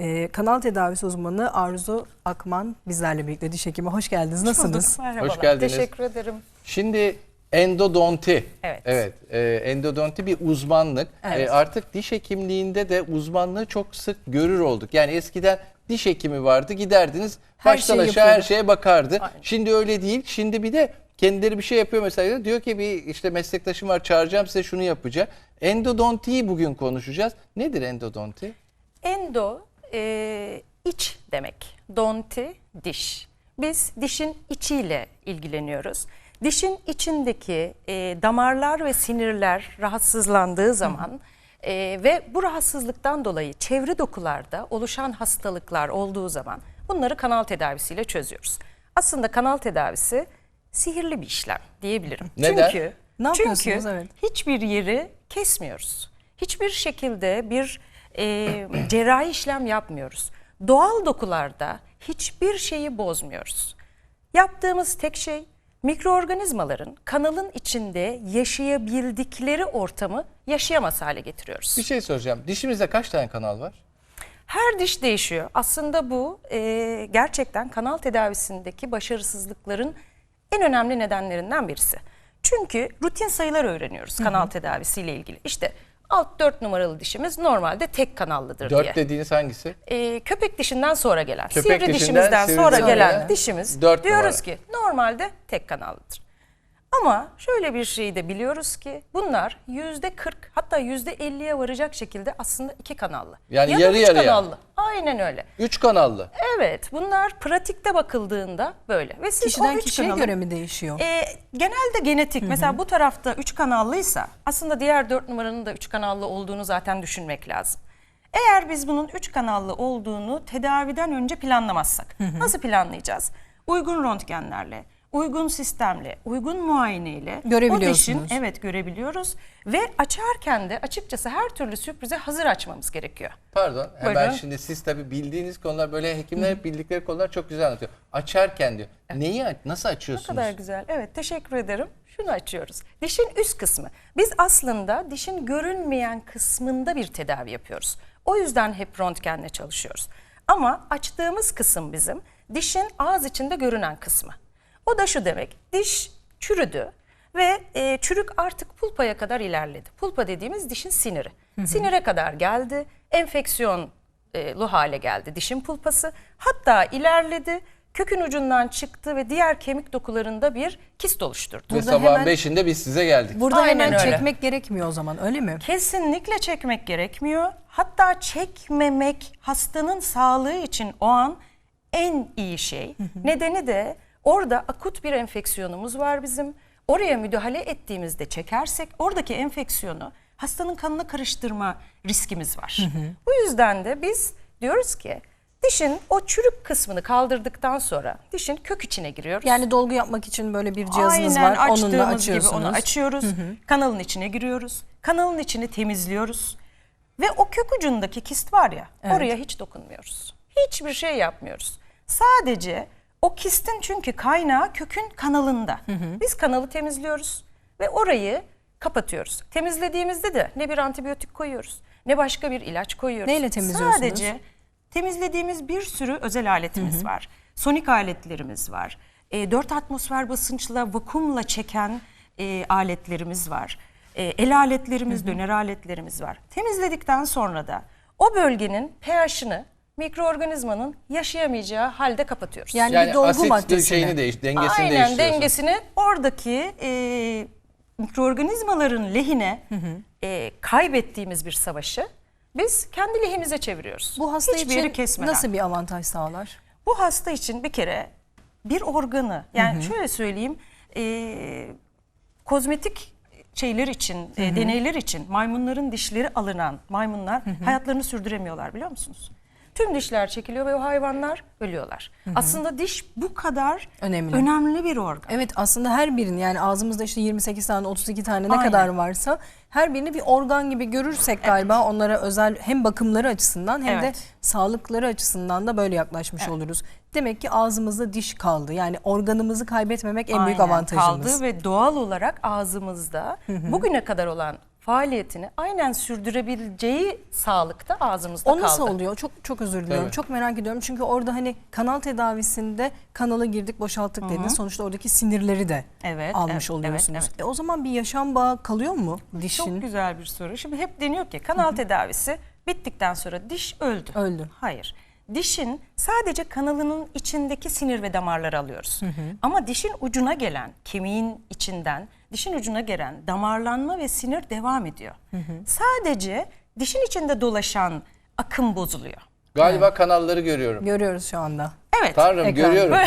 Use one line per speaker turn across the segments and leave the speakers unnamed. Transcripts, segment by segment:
Ee, kanal tedavisi uzmanı Arzu Akman bizlerle birlikte diş hekimi. Hoş geldiniz. Nasılsınız?
Merhabalar.
Hoş geldiniz.
Teşekkür ederim.
Şimdi endodonti.
Evet.
Evet. e, endodonti bir uzmanlık.
Evet.
E, artık diş hekimliğinde de uzmanlığı çok sık görür olduk. Yani eskiden diş hekimi vardı giderdiniz
Her
baştan aşağı her
yapıyordu.
şeye bakardı.
Aynen.
Şimdi öyle değil. Şimdi bir de kendileri bir şey yapıyor mesela diyor ki bir işte meslektaşım var çağıracağım size şunu yapacak. Endodontiyi bugün konuşacağız. Nedir endodonti?
Endo e, iç demek. Donti diş. Biz dişin içiyle ilgileniyoruz. Dişin içindeki e, damarlar ve sinirler rahatsızlandığı zaman e, ve bu rahatsızlıktan dolayı çevre dokularda oluşan hastalıklar olduğu zaman bunları kanal tedavisiyle çözüyoruz. Aslında kanal tedavisi sihirli bir işlem diyebilirim.
Neden?
Çünkü
Ne?
Çünkü
Evet.
hiçbir yeri kesmiyoruz. Hiçbir şekilde bir e, cerrahi işlem yapmıyoruz. Doğal dokularda hiçbir şeyi bozmuyoruz. Yaptığımız tek şey mikroorganizmaların kanalın içinde yaşayabildikleri ortamı yaşayamaz hale getiriyoruz.
Bir şey soracağım. Dişimizde kaç tane kanal var?
Her diş değişiyor. Aslında bu e, gerçekten kanal tedavisindeki başarısızlıkların en önemli nedenlerinden birisi. Çünkü rutin sayılar öğreniyoruz kanal tedavisiyle ilgili. İşte alt 4 numaralı dişimiz normalde tek kanallıdır diye.
Dört dediğiniz hangisi?
E, köpek dişinden sonra gelen,
Köpek
sivri
dişinden,
dişimizden
sivri
sonra
dişinden
gelen dişimiz
dört
diyoruz
numara.
ki normalde tek kanallıdır. Ama şöyle bir şey de biliyoruz ki bunlar yüzde 40 hatta yüzde 50'ye varacak şekilde aslında iki kanallı.
Yani
ya
yarı
üç
yarıya.
kanallı. Aynen öyle.
Üç kanallı.
Evet bunlar pratikte bakıldığında böyle. Ve siz o
Kişiden
üç
kişiye
kanalı-
göre mi değişiyor?
E, genelde genetik. Mesela bu tarafta üç kanallıysa aslında diğer dört numaranın da üç kanallı olduğunu zaten düşünmek lazım. Eğer biz bunun üç kanallı olduğunu tedaviden önce planlamazsak nasıl planlayacağız? Uygun röntgenlerle, uygun sistemle, uygun muayeneyle o dişin evet görebiliyoruz ve açarken de açıkçası her türlü sürprize hazır açmamız gerekiyor.
Pardon. Hemen
Buyurun.
şimdi siz tabii bildiğiniz konular böyle hekimler hep bildikleri konular çok güzel anlatıyor. Açarken diyor. Neyi aç- nasıl
Ne
açıyorsunuz?
kadar güzel. Evet teşekkür ederim. Şunu açıyoruz. Dişin üst kısmı. Biz aslında dişin görünmeyen kısmında bir tedavi yapıyoruz. O yüzden hep röntgenle çalışıyoruz. Ama açtığımız kısım bizim dişin ağız içinde görünen kısmı. O da şu demek. Diş çürüdü ve e, çürük artık pulpaya kadar ilerledi. Pulpa dediğimiz dişin siniri. Sinire kadar geldi. Enfeksiyon e, hale geldi dişin pulpası. Hatta ilerledi, kökün ucundan çıktı ve diğer kemik dokularında bir kist oluşturdu.
Ve
Burada
sabahın
hemen-
beşinde biz size geldik.
Burada
Aynen
hemen
öyle.
çekmek gerekmiyor o zaman öyle mi?
Kesinlikle çekmek gerekmiyor. Hatta çekmemek hastanın sağlığı için o an en iyi şey. Nedeni de orada akut bir enfeksiyonumuz var bizim. Oraya müdahale ettiğimizde çekersek oradaki enfeksiyonu hastanın kanına karıştırma riskimiz var. Bu yüzden de biz diyoruz ki dişin o çürük kısmını kaldırdıktan sonra dişin kök içine giriyoruz.
Yani dolgu yapmak için böyle bir cihazınız
Aynen
var. Onunla açıyorsunuz.
gibi onu açıyoruz. Kanalın içine giriyoruz. Kanalın içini temizliyoruz. Ve o kök ucundaki kist var ya oraya hiç dokunmuyoruz. Hiçbir şey yapmıyoruz. Sadece o kistin çünkü kaynağı kökün kanalında. Biz kanalı temizliyoruz ve orayı kapatıyoruz. Temizlediğimizde de ne bir antibiyotik koyuyoruz ne başka bir ilaç koyuyoruz.
Neyle temizliyorsunuz?
Sadece temizlediğimiz bir sürü özel aletimiz var. Sonik aletlerimiz var. E, 4 atmosfer basınçla, vakumla çeken e, aletlerimiz var. E, el aletlerimiz, döner aletlerimiz var. Temizledikten sonra da o bölgenin pH'ını mikroorganizmanın yaşayamayacağı halde kapatıyoruz.
Yani,
Yani
bir dolgu
asit
maddesini.
şeyini değiş, dengesini
Aynen
değiştiriyorsunuz.
dengesini oradaki e, mikroorganizmaların lehine e, kaybettiğimiz bir savaşı biz kendi lehimize çeviriyoruz.
Bu hasta
Hiçbir
için
kesmeden.
nasıl bir avantaj sağlar?
Bu hasta için bir kere bir organı yani şöyle söyleyeyim e, kozmetik şeyler için, e, deneyler için maymunların dişleri alınan maymunlar hayatlarını sürdüremiyorlar biliyor musunuz? Tüm dişler çekiliyor ve o hayvanlar ölüyorlar. Aslında diş bu kadar
Önemli.
önemli bir organ.
Evet aslında her birinin yani ağzımızda işte 28 tane 32 tane ne
Aynen.
kadar varsa her birini bir organ gibi görürsek galiba onlara özel hem bakımları açısından hem de
Evet.
sağlıkları açısından da böyle yaklaşmış oluruz. Demek ki ağzımızda diş kaldı. Yani organımızı kaybetmemek en büyük
Aynen,
avantajımız.
Kaldı ve doğal olarak ağzımızda bugüne kadar olan faaliyetini aynen sürdürebileceği sağlıkta ağzımızda
O
kaldı.
nasıl oluyor? Çok çok özür diliyorum.
Tabii.
Çok merak ediyorum. Çünkü orada hani kanal tedavisinde kanala girdik, boşalttık dediniz. Sonuçta oradaki sinirleri de
Evet,
almış
evet,
oluyorsunuz.
evet,
E o zaman bir yaşam bağı kalıyor mu dişin?
Çok güzel bir soru. Şimdi hep deniyor ki kanal tedavisi bittikten sonra diş öldü.
Öldü.
Hayır. Dişin sadece kanalının içindeki sinir ve damarları alıyoruz. Ama dişin ucuna gelen, kemiğin içinden dişin ucuna gelen damarlanma ve sinir devam ediyor. Sadece dişin içinde dolaşan akım bozuluyor.
Galiba kanalları görüyorum.
Görüyoruz şu anda.
Evet.
Tanrım
Ekran.
görüyorum.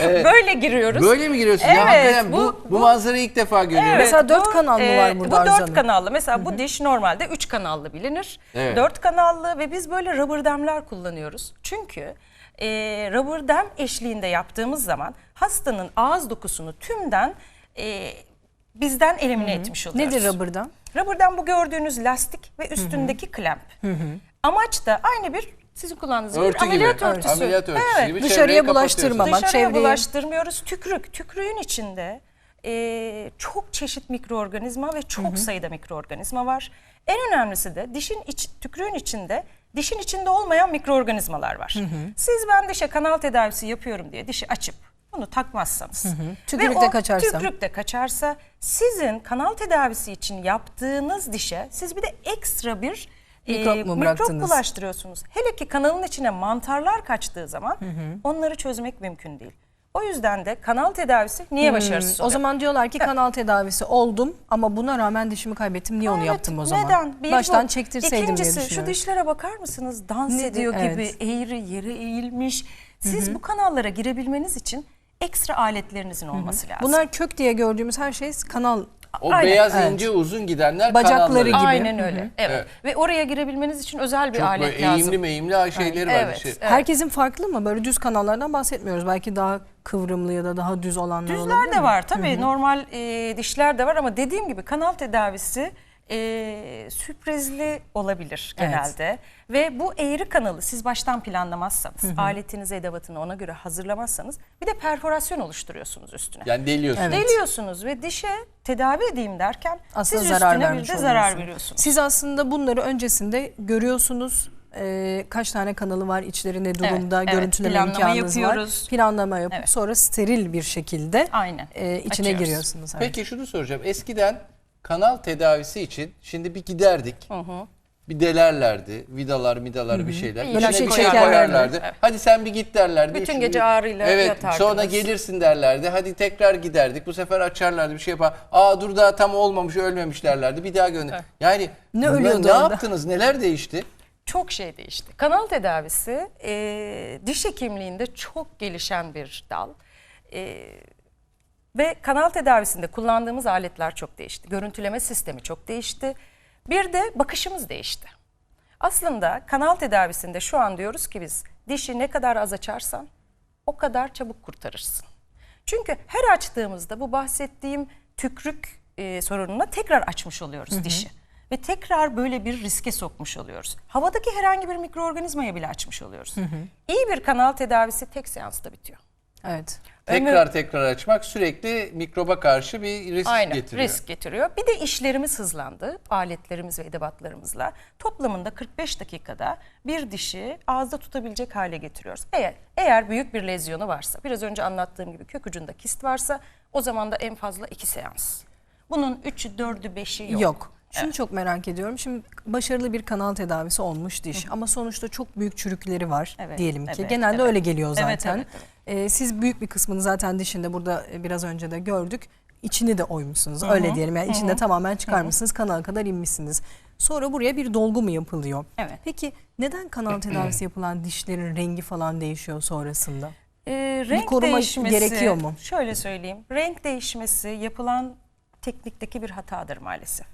Böyle giriyoruz.
Böyle mi giriyorsun? ya
Evet,
hakikaten bu,
bu-
bu,
bu-
manzarayı ilk defa görüyorum.
Evet,
Mesela dört kanal mı var burada
Bu
Arzu
dört
Hanım?
kanallı. Mesela bu diş normalde üç kanallı bilinir.
Evet.
Dört kanallı ve biz böyle rubber demler kullanıyoruz. Çünkü e, rubber dem eşliğinde yaptığımız zaman hastanın ağız dokusunu tümden e, bizden elimine etmiş oluyoruz.
Nedir rubber'dan?
Rubber'dan bu gördüğünüz lastik ve üstündeki klemp. Amaç da aynı bir sizin kullandığınız bir
Örtü gibi.
ameliyat örtüsü.
Ameliyat örtüsü
Evet.
gibi
Dışarıya
çevreyi
bulaştırmamak.
Dışarıya
çevreyi-
bulaştırmıyoruz. Tükrük. Tükrüğün içinde e, çok çeşit mikroorganizma ve çok sayıda mikroorganizma var. En önemlisi de dişin iç, tükrüğün içinde dişin içinde olmayan mikroorganizmalar var. Siz ben dişe kanal tedavisi yapıyorum diye dişi açıp bunu takmazsanız
Tükürük
ve
de
o
kaçarsa.
tükrük de kaçarsa sizin kanal tedavisi için yaptığınız dişe siz bir de ekstra bir e,
Mikrop mu
mikrop bulaştırıyorsunuz. Hele ki kanalın içine mantarlar kaçtığı zaman onları çözmek mümkün değil. O yüzden de kanal tedavisi niye başarısız
O
oluyor?
zaman diyorlar ki kanal tedavisi oldum ama buna rağmen dişimi kaybettim. Niye onu
Evet,
yaptım o zaman?
Neden? Bir
Baştan
bu.
çektirseydim diye
İkincisi şu
düşünüyorum.
dişlere bakar mısınız? Dans
Nedir?
ediyor gibi
Evet.
eğri yere eğilmiş. Siz bu kanallara girebilmeniz için ekstra aletlerinizin olması lazım.
Bunlar kök diye gördüğümüz her şey kanal
O
Aynen,
beyaz
evet.
ince uzun gidenler
Bacakları
kanalları.
gibi.
Aynen öyle. Evet.
Evet.
Ve oraya girebilmeniz için özel bir
Çok
alet
böyle
lazım.
eğimli meğimli şeyleri var.
Evet,
Şey.
evet.
Herkesin farklı mı? Böyle düz kanallardan bahsetmiyoruz. Belki daha kıvrımlı ya da daha düz olanlar
Düzler
olabilir
de
mi?
var tabii normal e, dişler de var ama dediğim gibi kanal tedavisi e, sürprizli olabilir
Evet.
genelde. Ve bu eğri kanalı siz baştan planlamazsanız, aletinizi edevatını ona göre hazırlamazsanız bir de perforasyon oluşturuyorsunuz üstüne.
Yani deliyorsun.
Evet.
Deliyorsunuz ve dişe tedavi edeyim derken
Aslında
siz
zarar
üstüne bir de zarar veriyorsunuz.
Siz aslında bunları öncesinde görüyorsunuz. Ee, kaç tane kanalı var, içleri ne durumda,
evet.
görüntüleme
Planlama
imkanınız
yapıyoruz.
var. Planlama yapıp
Evet.
sonra steril bir şekilde
Aynen.
e, içine
Açıyoruz.
giriyorsunuz. Evet.
Peki şunu soracağım. Eskiden kanal tedavisi için şimdi bir giderdik. Bir delerlerdi. Vidalar, midalar bir şeyler.
İlaç
İçine bir şey koyarlardı.
Evet.
Hadi sen bir git derlerdi.
Bütün
Üçü
gece
bir-
ağrıyla
Evet.
yatardınız.
Sonra gelirsin derlerdi. Hadi tekrar giderdik. Bu sefer açarlardı bir şey yapar. Aa dur daha tam olmamış ölmemiş derlerdi. Bir daha gönder. Yani
Ne
ne,
ölüyordu
ne
orada?
yaptınız? Neler değişti?
Çok şey değişti. Kanal tedavisi e, diş hekimliğinde çok gelişen bir dal. E, ve kanal tedavisinde kullandığımız aletler çok değişti. Görüntüleme sistemi çok değişti. Bir de bakışımız değişti. Aslında kanal tedavisinde şu an diyoruz ki biz dişi ne kadar az açarsan o kadar çabuk kurtarırsın. Çünkü her açtığımızda bu bahsettiğim tükrük e, sorununa tekrar açmış oluyoruz dişi. Ve tekrar böyle bir riske sokmuş oluyoruz. Havadaki herhangi bir mikroorganizmaya bile açmış oluyoruz. İyi bir kanal tedavisi tek seansta bitiyor.
Evet.
Tekrar tekrar açmak sürekli mikroba karşı bir risk
Aynen
getiriyor.
risk getiriyor. Bir de işlerimiz hızlandı aletlerimiz ve edevatlarımızla. Toplamında 45 dakikada bir dişi ağızda tutabilecek hale getiriyoruz. Eğer eğer büyük bir lezyonu varsa, biraz önce anlattığım gibi kök ucunda kist varsa o zaman da en fazla 2 seans. Bunun 3'ü, 4'ü, 5'i yok.
Yok. Şunu çok merak ediyorum. Şimdi başarılı bir kanal tedavisi olmuş diş ama sonuçta çok büyük çürükleri var
Evet,
diyelim ki.
evet,
Genelde
evet.
öyle geliyor
Evet,
zaten.
evet,
Ee, siz büyük bir kısmını zaten dişinde burada e, biraz önce de gördük. İçini de oymuşsunuz. Öyle diyelim. Yani içinde tamamen çıkarmışsınız. Kanala kadar inmişsiniz. Sonra buraya bir dolgu mu yapılıyor?
Evet.
Peki neden kanal tedavisi yapılan dişlerin rengi falan değişiyor sonrasında?
Ee, renk
koruma
değişmesi,
gerekiyor mu?
Şöyle söyleyeyim. Renk değişmesi yapılan teknikteki bir hatadır maalesef.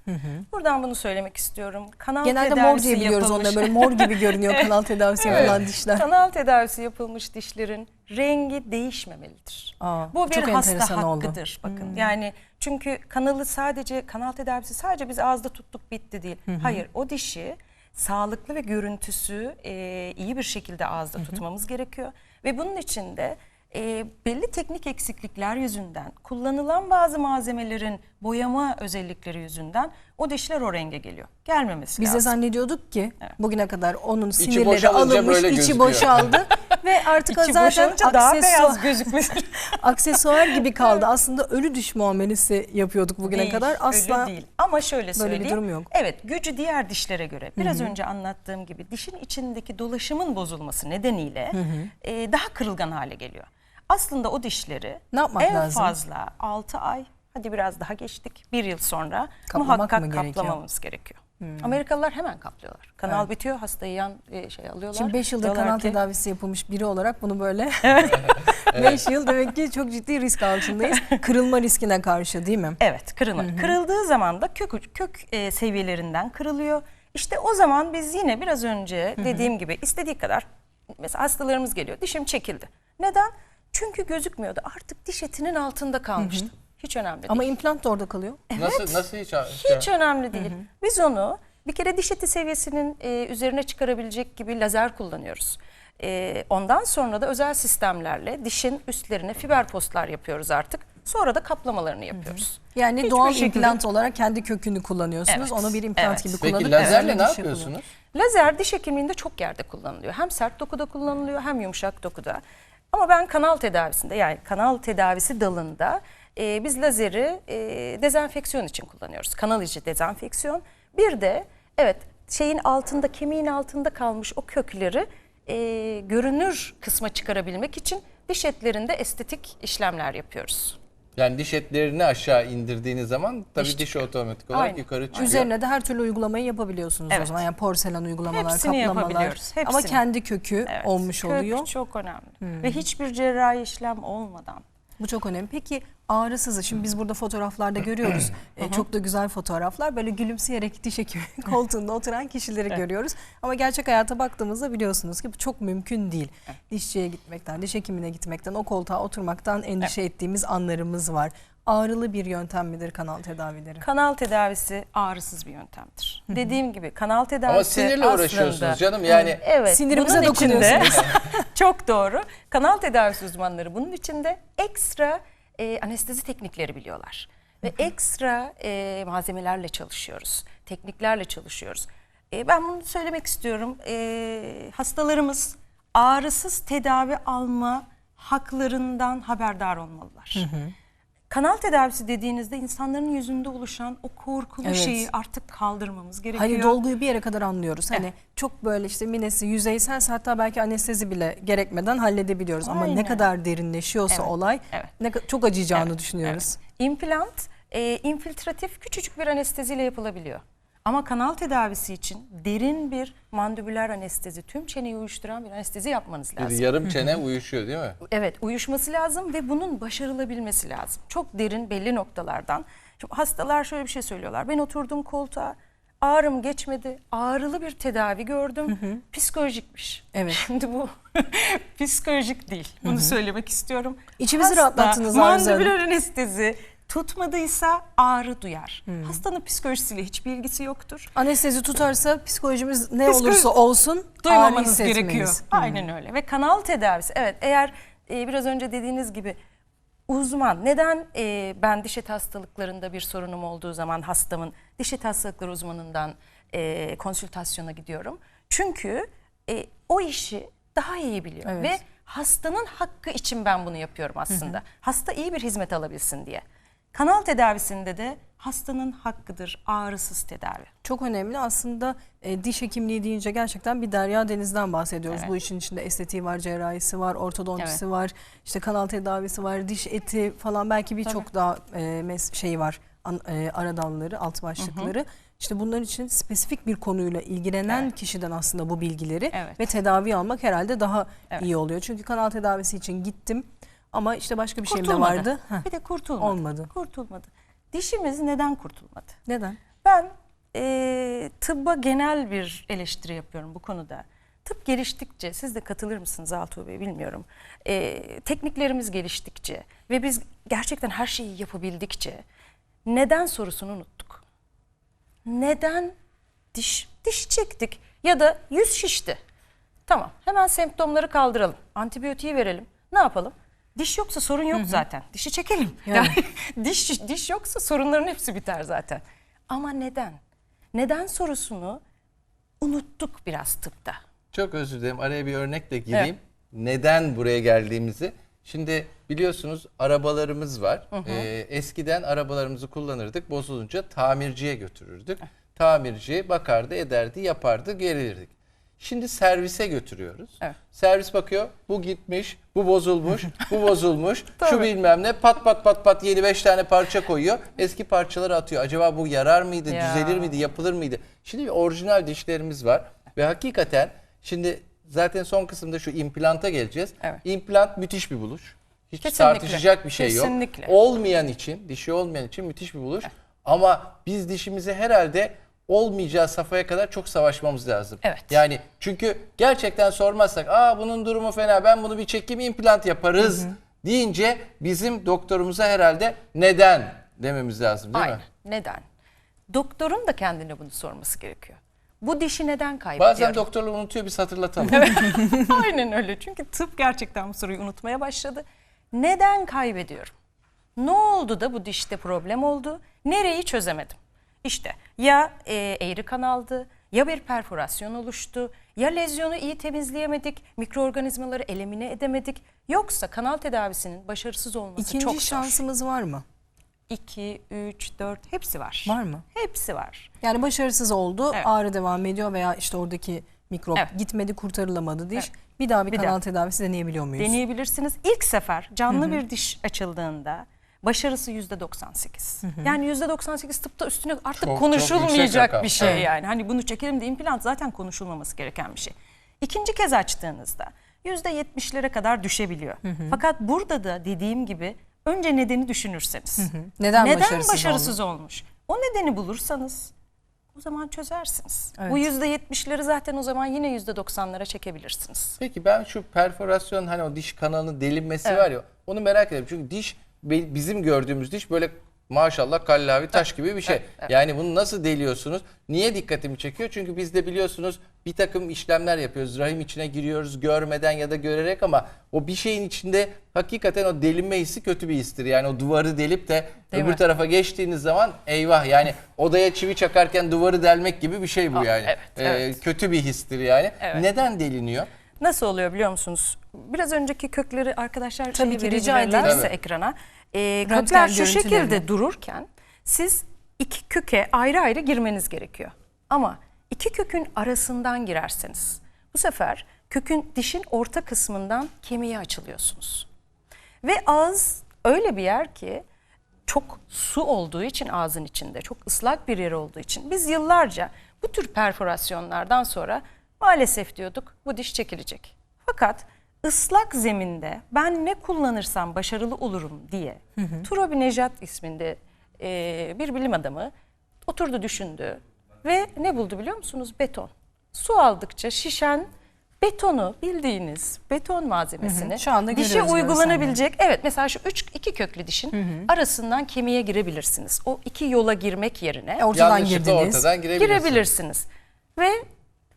Buradan bunu söylemek istiyorum. Kanal
Genelde mor diye biliyoruz onları. Böyle mor gibi görünüyor kanal tedavisi yapılan dişler.
Kanal tedavisi yapılmış dişlerin rengi değişmemelidir.
Aa,
Bu bir
çok
hasta
enteresan oldu. Hmm.
hakkıdır. Bakın yani çünkü kanalı sadece kanal tedavisi sadece biz ağızda tuttuk bitti değil. Hayır o dişi sağlıklı ve görüntüsü e, iyi bir şekilde ağızda tutmamız gerekiyor. Ve bunun için de e, belli teknik eksiklikler yüzünden, kullanılan bazı malzemelerin boyama özellikleri yüzünden o dişler o renge geliyor. Gelmemesi
Biz de
lazım.
zannediyorduk ki bugüne kadar onun sinirleri
boşalınca
alınmış,
böyle
içi
gözüküyor.
boşaldı ve artık
İçi
zaten
daha
aksesuar,
beyaz gözükmesi.
aksesuar gibi kaldı. Aslında ölü diş muamelesi yapıyorduk bugüne
Değil,
kadar. Asla
öyle değil. Ama şöyle söyleyeyim.
bir durum yok.
Evet, gücü diğer dişlere göre biraz önce anlattığım gibi dişin içindeki dolaşımın bozulması nedeniyle e, daha kırılgan hale geliyor. Aslında o dişleri
Ne yapmak
en
lazım?
fazla 6 ay hadi biraz daha geçtik bir yıl sonra
Kaplamak
muhakkak
mı gerekiyor?
Gerekiyor. Amerikalılar hemen kaplıyorlar. Kanal bitiyor hastayı yan e, şey alıyorlar.
Şimdi 5 yıldır
Diyorlar
kanal
ki,
tedavisi yapılmış biri olarak bunu böyle 5 yıl demek ki çok ciddi risk altındayız. Kırılma riskine karşı değil mi?
Evet kırılma. Kırıldığı zaman da kök, kök e, seviyelerinden kırılıyor. İşte o zaman biz yine biraz önce dediğim gibi istediği kadar mesela hastalarımız geliyor dişim çekildi. Neden? Çünkü gözükmüyordu. Artık diş etinin altında kalmıştı. Hiç önemli değil.
Ama implant da orada kalıyor.
Nasıl nasıl hiç
Hiç önemli değil. Biz onu bir kere diş eti seviyesinin e, üzerine çıkarabilecek gibi lazer kullanıyoruz. E, ondan sonra da özel sistemlerle dişin üstlerine fiber postlar yapıyoruz artık. Sonra da kaplamalarını yapıyoruz.
Yani
Hiçbir
doğal
şekilde-
implant olarak kendi kökünü kullanıyorsunuz.
Evet,
Onu bir implant
evet.
gibi
Peki
kullanıp
lazerle ne yapıyorsunuz?
Lazer diş hekimliğinde çok yerde kullanılıyor. Hem sert dokuda kullanılıyor hem yumuşak dokuda. Ama ben kanal tedavisinde yani kanal tedavisi dalında e, biz lazeri e, dezenfeksiyon için kullanıyoruz. Kanal içi dezenfeksiyon. Bir de evet şeyin altında kemiğin altında kalmış o kökleri e, görünür kısma çıkarabilmek için diş etlerinde estetik işlemler yapıyoruz.
Yani diş etlerini aşağı indirdiğiniz zaman tabii
Diş
diş otomatik olarak
Aynen.
yukarı çıkıyor.
Üzerine de her türlü uygulamayı yapabiliyorsunuz o
Evet.
zaman. Yani porselen uygulamalar,
Hepsini
kaplamalar.
yapabiliyoruz,
Ama
hepsini.
kendi kökü
Evet,
olmuş
kök
oluyor.
çok önemli ve hiçbir cerrahi işlem olmadan
Bu çok önemli. Peki ağrısızı şimdi biz burada fotoğraflarda görüyoruz. E, çok da güzel fotoğraflar. Böyle gülümseyerek diş hekimi koltuğunda oturan kişileri görüyoruz. Ama gerçek hayata baktığımızda biliyorsunuz ki bu çok mümkün değil. Dişçiye gitmekten, diş hekimine gitmekten, o koltuğa oturmaktan endişe ettiğimiz anlarımız var. Ağrılı bir yöntem midir kanal tedavileri?
Kanal tedavisi ağrısız bir yöntemdir. Dediğim gibi kanal tedavisi
Ama sinirle
aslında-
uğraşıyorsunuz canım yani.
Evet.
Sinirimize
bunun içinde-
dokunuyorsunuz.
çok doğru. Kanal tedavisi uzmanları bunun içinde ekstra e, anestezi teknikleri biliyorlar. Ve ekstra e, malzemelerle çalışıyoruz. Tekniklerle çalışıyoruz. E, ben bunu söylemek istiyorum. E, hastalarımız ağrısız tedavi alma haklarından haberdar olmalılar. Kanal tedavisi dediğinizde insanların yüzünde oluşan o korkulu
Evet.
şeyi artık kaldırmamız gerekiyor.
Hani dolguyu bir yere kadar anlıyoruz. Hani çok böyle işte minesi yüzeysel hatta belki anestezi bile gerekmeden halledebiliyoruz. Ama ne
Aynen.
kadar derinleşiyorsa
Evet,
olay
evet.
ne çok acıyacağını
Evet,
düşünüyoruz.
evet. İmplant e, infiltratif küçücük bir anesteziyle yapılabiliyor. Ama kanal tedavisi için derin bir mandibüler anestezi, tüm çeneyi uyuşturan bir anestezi yapmanız
Bir
lazım.
yarım çene uyuşuyor değil mi?
Evet, uyuşması lazım ve bunun başarılabilmesi lazım. Çok derin belli noktalardan. Şimdi hastalar şöyle bir şey söylüyorlar. Ben oturdum koltuğa, ağrım geçmedi, ağrılı bir tedavi gördüm. Psikolojikmiş.
Evet.
Şimdi bu psikolojik değil. Bunu söylemek istiyorum.
İçimizi rahatlattınız Arzu Hanım.
Mandibüler anestezi tutmadıysa ağrı duyar. Hastanın psikolojisiyle hiçbir ilgisi yoktur.
Anestezi tutarsa psikolojimiz ne
Psikolo-
olursa olsun
Duymamanız gerekiyor. Aynen öyle. Ve kanal tedavisi evet eğer e, biraz önce dediğiniz gibi uzman neden e, ben diş eti hastalıklarında bir sorunum olduğu zaman hastamın diş eti hastalıkları uzmanından e, konsültasyona gidiyorum. Çünkü e, o işi daha iyi biliyor
Evet.
ve hastanın hakkı için ben bunu yapıyorum aslında. Hasta iyi bir hizmet alabilsin diye. Kanal tedavisinde de hastanın hakkıdır ağrısız tedavi.
Çok önemli aslında e, diş hekimliği deyince gerçekten bir derya denizden bahsediyoruz.
Evet.
Bu işin içinde estetiği var, cerrahisi var, ortodontisi
Evet.
var, işte kanal tedavisi var, diş eti falan belki birçok daha e, mes- şey var, an, e, ara dalları, alt başlıkları. İşte bunlar için spesifik bir konuyla ilgilenen
Evet.
kişiden aslında bu bilgileri
Evet.
ve tedavi almak herhalde daha
Evet.
iyi oluyor. Çünkü kanal tedavisi için gittim ama işte başka bir şeyim de
Kurtulmadı.
vardı. Heh.
Bir de kurtulmadı.
Olmadı.
Kurtulmadı. Dişimiz neden kurtulmadı?
Neden?
Ben e, tıbba genel bir eleştiri yapıyorum bu konuda. Tıp geliştikçe, siz de katılır mısınız Altuğ Bey bilmiyorum. E, tekniklerimiz geliştikçe ve biz gerçekten her şeyi yapabildikçe neden sorusunu unuttuk. Neden diş diş çektik ya da yüz şişti? Tamam hemen semptomları kaldıralım. Antibiyotiği verelim. Ne yapalım? Diş yoksa sorun yok zaten. Dişi çekelim. Yani diş diş yoksa sorunların hepsi biter zaten. Ama neden? Neden sorusunu unuttuk biraz tıpta.
Çok özür dilerim. Araya bir örnekle gireyim. Neden buraya geldiğimizi. Şimdi biliyorsunuz arabalarımız var. Ee, eskiden arabalarımızı kullanırdık. Bozulunca tamirciye götürürdük. Tamirci bakardı, ederdi, yapardı, gelirdik. Şimdi servise götürüyoruz.
Evet.
Servis bakıyor. Bu gitmiş, bu bozulmuş, bu bozulmuş. şu bilmem ne pat pat pat pat yeni beş tane parça koyuyor. Eski parçaları atıyor. Acaba bu yarar mıydı,
Ya.
düzelir miydi, yapılır mıydı? Şimdi bir orijinal dişlerimiz var. Ve hakikaten şimdi zaten son kısımda şu implanta geleceğiz.
Evet.
İmplant müthiş bir buluş. Hiç
Kesinlikle.
tartışacak bir şey yok.
Kesinlikle.
Olmayan için, dişi olmayan için müthiş bir buluş. Ama biz dişimizi herhalde olmayacağı safhaya kadar çok savaşmamız lazım.
Evet.
Yani çünkü gerçekten sormazsak, "Aa bunun durumu fena. Ben bunu bir çekeyim implant yaparız." deyince bizim doktorumuza herhalde neden dememiz lazım değil
Aynen.
mi?
Neden? Doktorun da kendine bunu sorması gerekiyor. Bu dişi neden kaybediyorum?
Bazen doktorlar unutuyor biz hatırlatalım.
Aynen öyle. Çünkü tıp gerçekten bu soruyu unutmaya başladı. Neden kaybediyorum? Ne oldu da bu dişte problem oldu? Nereyi çözemedim? İşte ya e, eğri kanaldı, ya bir perforasyon oluştu, ya lezyonu iyi temizleyemedik, mikroorganizmaları elimine edemedik. Yoksa kanal tedavisinin başarısız olması
İkinci
çok zor.
şansımız var mı?
2, 3, 4 hepsi var.
Var mı?
Hepsi var.
Yani başarısız oldu,
Evet.
ağrı devam ediyor veya işte oradaki mikrop
Evet.
gitmedi, kurtarılamadı diş. Bir daha bir,
Bir
kanal
daha.
tedavisi deneyebiliyor muyuz?
Deneyebilirsiniz. İlk sefer canlı bir diş açıldığında başarısı yüzde 98. Yani yüzde 98 tıpta üstüne artık
Çok- çok
konuşulmayacak
rakam.
bir şey
Evet.
yani. Hani bunu çekelim de implant zaten konuşulmaması gereken bir şey. İkinci kez açtığınızda yüzde 70'lere kadar düşebiliyor. Fakat burada da dediğim gibi önce nedeni düşünürseniz.
Neden
Neden
başarısız
başarısız, olmuş? O nedeni bulursanız o zaman çözersiniz.
Evet.
Bu yüzde 70'leri zaten o zaman yine yüzde 90'lara çekebilirsiniz.
Peki ben şu perforasyon hani o diş kanalının delinmesi var ya onu merak ediyorum. Çünkü diş bizim gördüğümüz diş böyle maşallah kallavi taş gibi bir şey. Yani bunu nasıl deliyorsunuz? Niye dikkatimi çekiyor? Çünkü biz de biliyorsunuz bir takım işlemler yapıyoruz. Rahim içine giriyoruz görmeden ya da görerek ama o bir şeyin içinde hakikaten o delinme hissi kötü bir histir. Yani o duvarı delip de
Değil
öbür
mi?
tarafa geçtiğiniz zaman eyvah yani odaya çivi çakarken duvarı delmek gibi bir şey bu
Aa,
yani.
evet,
Ee,
evet.
Kötü bir histir yani.
Evet.
Neden deliniyor?
Nasıl oluyor biliyor musunuz? Biraz önceki kökleri arkadaşlar
Tabii
şey
ki, rica
size
Tabii.
ekrana.
Röntgen
kökler şu şekilde dururken siz iki köke ayrı ayrı girmeniz gerekiyor. Ama iki kökün arasından girerseniz bu sefer kökün dişin orta kısmından kemiğe açılıyorsunuz. Ve ağız öyle bir yer ki çok su olduğu için ağzın içinde, çok ıslak bir yer olduğu için biz yıllarca bu tür perforasyonlardan sonra maalesef diyorduk bu diş çekilecek. Fakat ıslak zeminde ben ne kullanırsam başarılı olurum diye Turabi Nejat isminde e, bir bilim adamı oturdu düşündü ve ne buldu biliyor musunuz? Beton. Su aldıkça şişen betonu bildiğiniz beton malzemesini
Şu anda
dişe uygulanabilecek evet mesela şu üç iki köklü dişin arasından kemiğe girebilirsiniz. O iki yola girmek yerine
E, ortadan girdiniz.
ortadan girebilirsiniz.
girebilirsiniz. Ve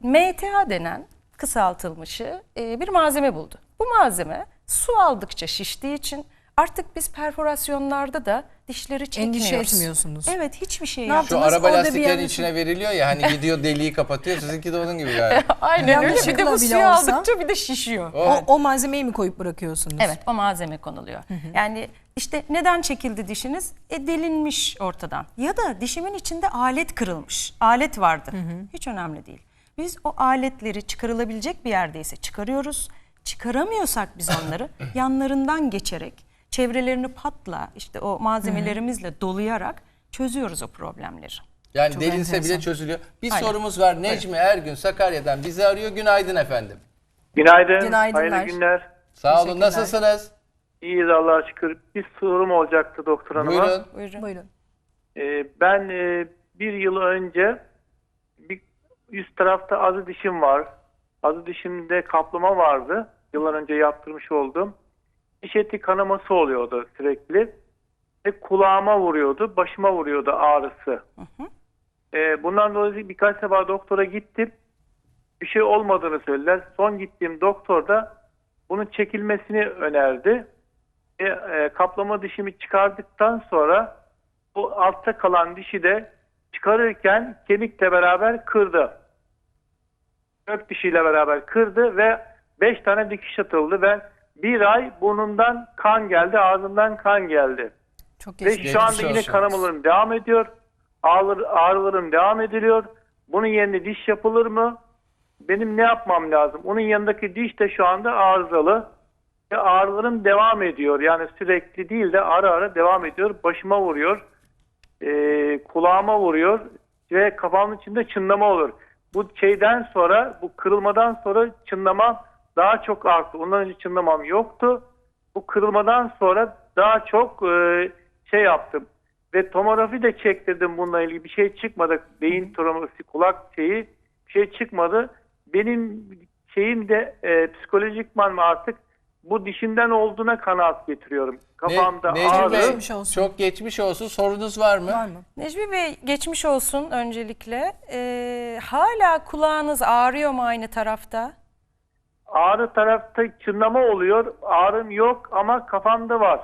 MTA denen kısaltılmışı e, bir malzeme buldu. Bu malzeme su aldıkça şiştiği için artık biz perforasyonlarda da dişleri çekmiyoruz.
Endişe etmiyorsunuz.
Evet hiçbir şey
Ne
yok.
Şu
Yaptınız,
araba
orada bir yanlış-
içine veriliyor ya hani gidiyor deliği kapatıyor. Sizinki de onun gibi galiba.
Aynen öyle. Bir de
Yanlışlıkla
bu
bile
suyu
olsa-
aldıkça bir de şişiyor.
O, o malzemeyi mi koyup bırakıyorsunuz?
Evet o malzeme konuluyor. Yani işte neden çekildi dişiniz? E delinmiş ortadan. Ya da dişimin içinde alet kırılmış. Alet vardı. Hiç önemli değil. Biz o aletleri çıkarılabilecek bir yerdeyse çıkarıyoruz. Çıkaramıyorsak biz onları yanlarından geçerek çevrelerini patla işte o malzemelerimizle dolayarak çözüyoruz o problemleri.
Yani
Çok
delinse
enteresan.
bile çözülüyor. Bir
Aynen.
sorumuz var. Necmi Ergün Sakarya'dan bizi arıyor. Günaydın efendim.
Günaydın.
Günaydınlar.
Hayırlı günler.
Sağ olun.
Teşekkürler.
Nasılsınız?
İyiyiz Allah'a şükür. Bir sorum olacaktı doktor hanıma.
Buyurun.
Buyurun.
Buyurun.
Ee, ben e, bir yıl önce üst tarafta azı dişim var. Azı dişimde kaplama vardı. Yıllar önce yaptırmış oldum. Diş eti kanaması oluyordu sürekli. Ve kulağıma vuruyordu, başıma vuruyordu ağrısı. Ee, bundan dolayı birkaç sefer doktora gittim. Bir şey olmadığını söylediler. Son gittiğim doktor da bunun çekilmesini önerdi. E, e, kaplama dişimi çıkardıktan sonra bu altta kalan dişi de çıkarırken kemikle beraber kırdı. Kök dişiyle beraber kırdı ve 5 tane dikiş atıldı ve bir ay burnundan kan geldi, ağzından kan geldi.
Çok
Ve
geçmiş.
şu anda yine kanamalarım devam ediyor. Ağrı, ağrılarım devam ediliyor. Bunun yerine diş yapılır mı? Benim ne yapmam lazım? Onun yanındaki diş de şu anda arızalı. Ve ağrılarım devam ediyor. Yani sürekli değil de ara ara devam ediyor. Başıma vuruyor. Ee, kulağıma vuruyor. Ve kafamın içinde çınlama olur. Bu şeyden sonra, bu kırılmadan sonra çınlama daha çok arttı. Ondan önce çınlamam yoktu. Bu kırılmadan sonra daha çok e, şey yaptım. Ve tomografi de çektirdim bununla ilgili. Bir şey çıkmadı. Beyin tomografisi, kulak şeyi bir şey çıkmadı. Benim şeyim de e, psikolojikman artık bu dişimden olduğuna kanaat getiriyorum. Kafamda
Ne- Necmi
ağrı.
Bey,
Geçmiş olsun.
çok geçmiş olsun. Sorunuz var mı?
Var mı?
Necmi Bey geçmiş olsun öncelikle. Ee, hala kulağınız ağrıyor mu aynı tarafta?
Ağrı tarafta çınlama oluyor. Ağrım yok ama kafamda var.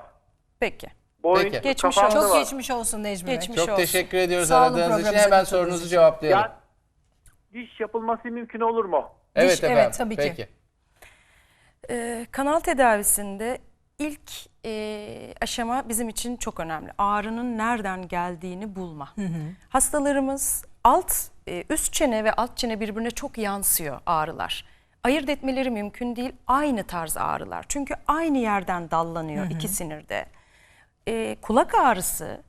Peki.
Boyun
Peki.
Geçmiş
kafamda
Çok
var.
geçmiş olsun Necmi Bey.
Geçmiş
Çok
olsun.
teşekkür ediyoruz
Sağ olun
aradığınız için.
programımıza
Hemen
katıldığınız
sorunuzu
için.
cevaplayalım.
Ya, diş yapılması mümkün olur mu?
evet
Diş,
efendim.
evet, tabii ki.
Peki.
Ee, kanal tedavisinde ilk e, aşama bizim için çok önemli. Ağrının nereden geldiğini bulma. Hastalarımız alt, e, üst çene ve alt çene birbirine çok yansıyor ağrılar. Ayırt etmeleri mümkün değil. Aynı tarz ağrılar. Çünkü aynı yerden dallanıyor iki sinirde. Ee, kulak ağrısı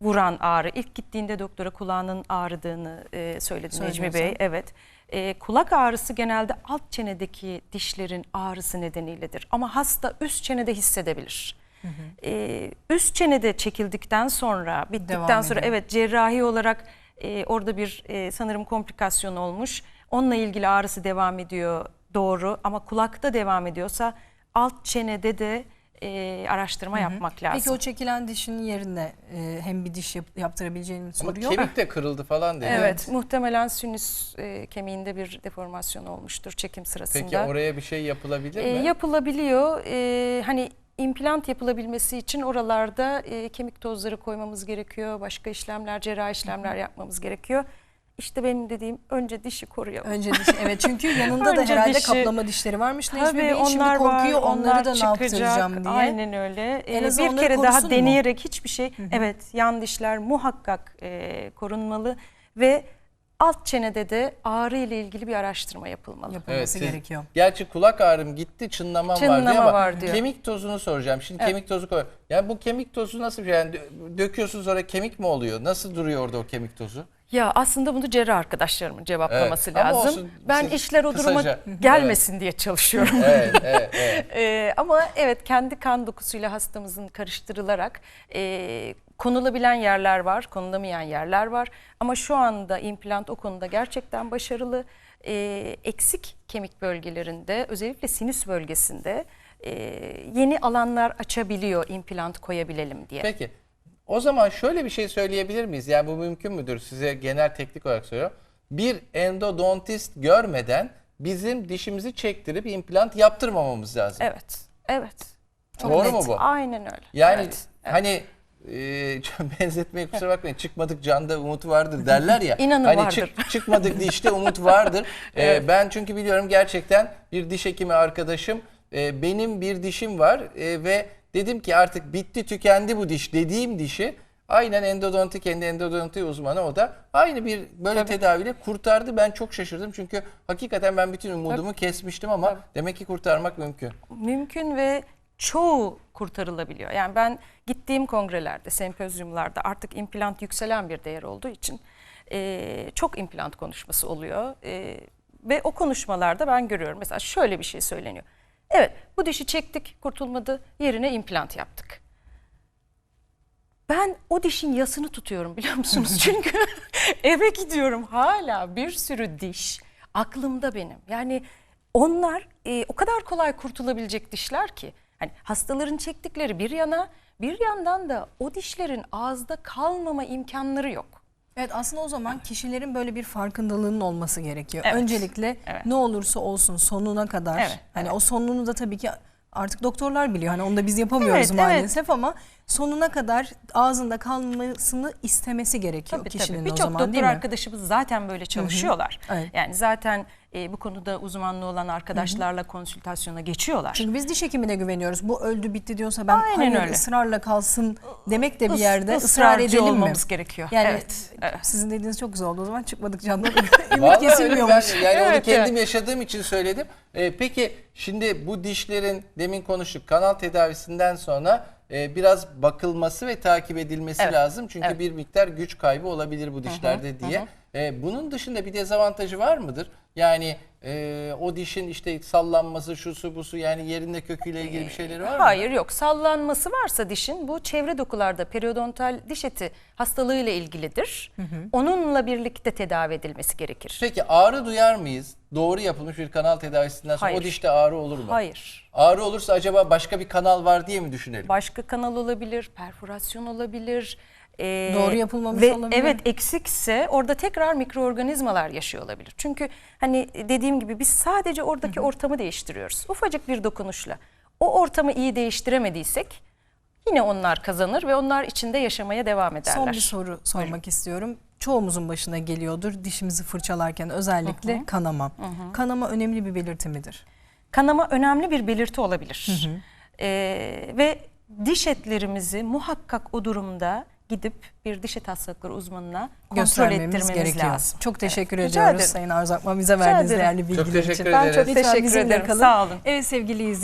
vuran ağrı. İlk gittiğinde doktora kulağının ağrıdığını e, söyledi Necmi
Söylüyorsun.
Bey. Evet. E, kulak ağrısı genelde alt çenedeki dişlerin ağrısı nedeniyledir. Ama hasta üst çenede hissedebilir. E, üst çenede çekildikten sonra, bittikten
Devam
sonra evet cerrahi olarak e, orada bir e, sanırım komplikasyon olmuş. Onunla ilgili ağrısı devam ediyor doğru ama kulakta devam ediyorsa alt çenede de e, araştırma yapmak lazım.
Peki o çekilen dişin yerine e, hem bir diş yap- yaptırabileceğini
Ama
soruyor.
kemik de kırıldı falan dedi.
Evet, muhtemelen sinüs e, kemiğinde bir deformasyon olmuştur çekim sırasında.
Peki oraya bir şey yapılabilir
E,
mi?
yapılabiliyor. E, hani implant yapılabilmesi için oralarda e, kemik tozları koymamız gerekiyor. Başka işlemler, cerrahi işlemler yapmamız gerekiyor. İşte benim dediğim önce dişi koruyalım.
Önce diş, evet çünkü yanında da
Önce
herhalde
dişi-
kaplama dişleri varmış Necmi
Tabii
Bey. Şimdi
onlar
korkuyor
var,
onları
onlar
da ne
çıkacak.
yaptıracağım diye.
Aynen öyle.
En
Ee,
azından
bir
onları
kere
korusun
daha
mu?
deneyerek hiçbir şey. Evet, yan dişler muhakkak e, korunmalı ve alt çenede de ağrı ile ilgili bir araştırma yapılmalı.
Yapılması
siz-
gerekiyor.
Gerçi kulak ağrım gitti, çınlamam var
Çınlama
diyor ama
var diyor.
kemik tozunu soracağım. Şimdi kemik tozu koy. Yani bu kemik tozu nasıl bir şey? Yani dö- döküyorsun sonra kemik mi oluyor? Nasıl duruyor orada o kemik tozu?
Ya aslında bunu cerrah arkadaşlarımın cevaplaması
Evet,
lazım.
olsun,
ben
siz
işler o duruma
kısaca-
gelmesin diye çalışıyorum.
Evet, evet, evet.
Ee, ama evet kendi kan dokusuyla hastamızın karıştırılarak e, konulabilen yerler var, konulamayan yerler var. Ama şu anda implant o konuda gerçekten başarılı. Ee, eksik kemik bölgelerinde özellikle sinüs bölgesinde e, yeni alanlar açabiliyor implant koyabilelim diye.
Peki. O zaman şöyle bir şey söyleyebilir miyiz? Yani bu mümkün müdür? Size genel teknik olarak soruyorum. Bir endodontist görmeden bizim dişimizi çektirip implant yaptırmamamız lazım.
Evet, evet.
Doğru
net.
mu bu?
Aynen öyle.
Yani
Evet.
hani e, çok benzetmeyi kusura bakmayın çıkmadık canda umut vardır derler ya.
İnanın
hani
vardır.
çık- çıkmadık dişte umut vardır. E, ben çünkü biliyorum gerçekten bir diş hekimi arkadaşım e, benim bir dişim var e, ve dedim ki artık bitti tükendi bu diş dediğim dişi aynen endodonti kendi endodonti uzmanı o da aynı bir böyle tedaviyle kurtardı. Ben çok şaşırdım çünkü hakikaten ben bütün umudumu kesmiştim ama demek ki kurtarmak mümkün.
mümkün ve çoğu kurtarılabiliyor. Yani ben gittiğim kongrelerde, sempozyumlarda artık implant yükselen bir değer olduğu için e, çok implant konuşması oluyor. E, ve o konuşmalarda ben görüyorum mesela şöyle bir şey söyleniyor. Evet bu dişi çektik kurtulmadı yerine implant yaptık. Ben o dişin yasını tutuyorum biliyor musunuz? Çünkü eve gidiyorum hala bir sürü diş aklımda benim. Yani onlar e, o kadar kolay kurtulabilecek dişler ki. Hani hastaların çektikleri bir yana bir yandan da o dişlerin ağızda kalmama imkanları yok.
Evet aslında o zaman kişilerin böyle bir farkındalığının olması gerekiyor.
Evet.
Öncelikle
Evet.
ne olursa olsun sonuna kadar
Evet,
hani o sonunu da tabii ki artık doktorlar biliyor. Hani onu da biz yapamıyoruz
Evet, evet.
maalesef ama sonuna kadar ağzında kalmasını istemesi gerekiyor
Tabii
kişinin
tabii.
o
Birçok
zaman
doktor
değil mi?
arkadaşımız zaten böyle çalışıyorlar.
Evet.
Yani zaten e, bu konuda uzmanlığı olan arkadaşlarla konsültasyona geçiyorlar.
Çünkü biz diş hekimine güveniyoruz. Bu öldü bitti diyorsa ben
Aynen
hayır
öyle.
ısrarla kalsın demek de bir
Is-
yerde ısrar
ısrarcı
edelim mi?
gerekiyor.
Yani
Evet, evet.
sizin dediğiniz çok güzel oldu o zaman çıkmadık candan. Ümit
öyle ben
kesilmiyormuş.
yani onu
Evet,
kendim yaşadığım için söyledim. Ee, peki şimdi bu dişlerin demin konuştuk kanal tedavisinden sonra e, biraz bakılması ve takip edilmesi
Evet,
lazım. Çünkü
evet.
bir miktar güç kaybı olabilir bu dişlerde diye. E, bunun dışında bir dezavantajı var mıdır? Yani e, o dişin işte sallanması, şusu busu yani yerinde köküyle ilgili bir şeyleri var mı?
Hayır yok. Sallanması varsa dişin bu çevre dokularda periodontal diş eti hastalığıyla ilgilidir. Onunla birlikte tedavi edilmesi gerekir.
Peki ağrı duyar mıyız? Doğru yapılmış bir kanal tedavisinden sonra
Hayır.
o dişte ağrı olur mu?
Hayır.
Ağrı olursa acaba başka bir kanal var diye mi düşünelim?
Başka kanal olabilir, perforasyon olabilir. Ee,
Doğru yapılmamış
ve
olabilir.
Evet eksikse orada tekrar mikroorganizmalar yaşıyor olabilir. Çünkü hani dediğim gibi biz sadece oradaki ortamı değiştiriyoruz. Ufacık bir dokunuşla. O ortamı iyi değiştiremediysek yine onlar kazanır ve onlar içinde yaşamaya devam ederler.
Son bir soru sormak istiyorum. Çoğumuzun başına geliyordur dişimizi fırçalarken özellikle kanama. Kanama önemli bir belirti midir?
Kanama önemli bir belirti olabilir. Ee, ve diş etlerimizi muhakkak o durumda gidip bir diş et hastalıkları uzmanına kontrol ettirmemiz
gerekiyor.
lazım.
Çok teşekkür
Rica
ediyoruz
ederim.
Sayın Arzu Akman bize verdiğiniz
ederim.
değerli bilgiler
teşekkür
için.
ederiz. Ben çok
Lütfen
teşekkür ederim.
kalın.
Sağ olun.
Evet sevgili izleyiciler.